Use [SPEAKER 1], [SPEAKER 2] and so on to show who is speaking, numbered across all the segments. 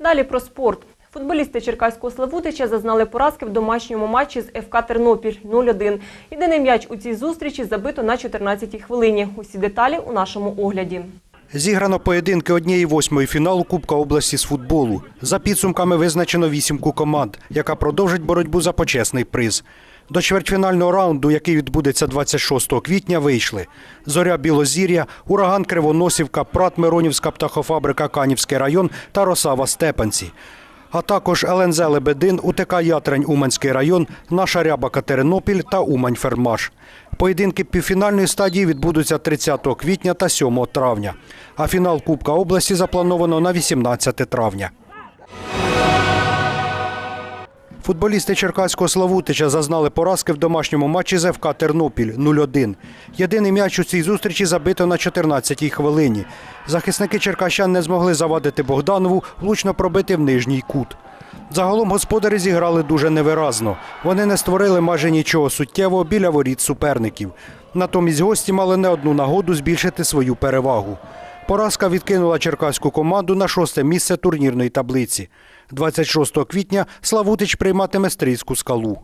[SPEAKER 1] Далі про спорт. Футболісти Черкаського Славутича зазнали поразки в домашньому матчі з ФК Тернопіль 0-1. Єдиний м'яч у цій зустрічі забито на 14-й хвилині. Усі деталі у нашому огляді.
[SPEAKER 2] Зіграно поєдинки однієї восьмої фіналу Кубка області з футболу. За підсумками визначено вісімку команд, яка продовжить боротьбу за почесний приз. До чвертьфінального раунду, який відбудеться 26 квітня, вийшли Зоря Білозір'я, Ураган Кривоносівка, Прат Миронівська птахофабрика Канівський район та Росава Степанці. А також ЛНЗ Лебедин, УТК Ятрень Уманський район, Наша Ряба Катеринопіль та Умань Фермаш. Поєдинки півфінальної стадії відбудуться 30 квітня та 7 травня. А фінал Кубка області заплановано на 18 травня. Футболісти Черкаського Славутича зазнали поразки в домашньому матчі з ФК Тернопіль 0-1. Єдиний м'яч у цій зустрічі забито на 14-й хвилині. Захисники черкащан не змогли завадити Богданову влучно пробити в нижній кут. Загалом господарі зіграли дуже невиразно. Вони не створили майже нічого суттєвого біля воріт суперників. Натомість гості мали не одну нагоду збільшити свою перевагу. Поразка відкинула черкаську команду на шосте місце турнірної таблиці. 26 квітня Славутич прийматиме стрійську скалу.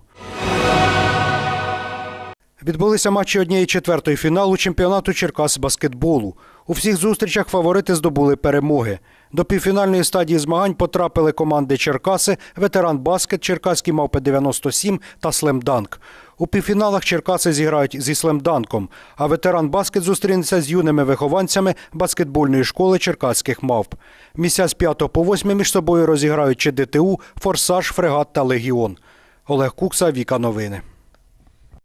[SPEAKER 2] Відбулися матчі однієї четвертої фіналу чемпіонату Черкас баскетболу. У всіх зустрічах фаворити здобули перемоги. До півфінальної стадії змагань потрапили команди Черкаси, ветеран баскет, Черкаські мавпи 97 та Слемданк. У півфіналах Черкаси зіграють зі Слемданком, а ветеран баскет зустрінеться з юними вихованцями баскетбольної школи черкаських мавп. Місця з 5 по 8 між собою розіграють ЧДТУ, Форсаж, Фрегат та Легіон. Олег Кукса, Віка Новини.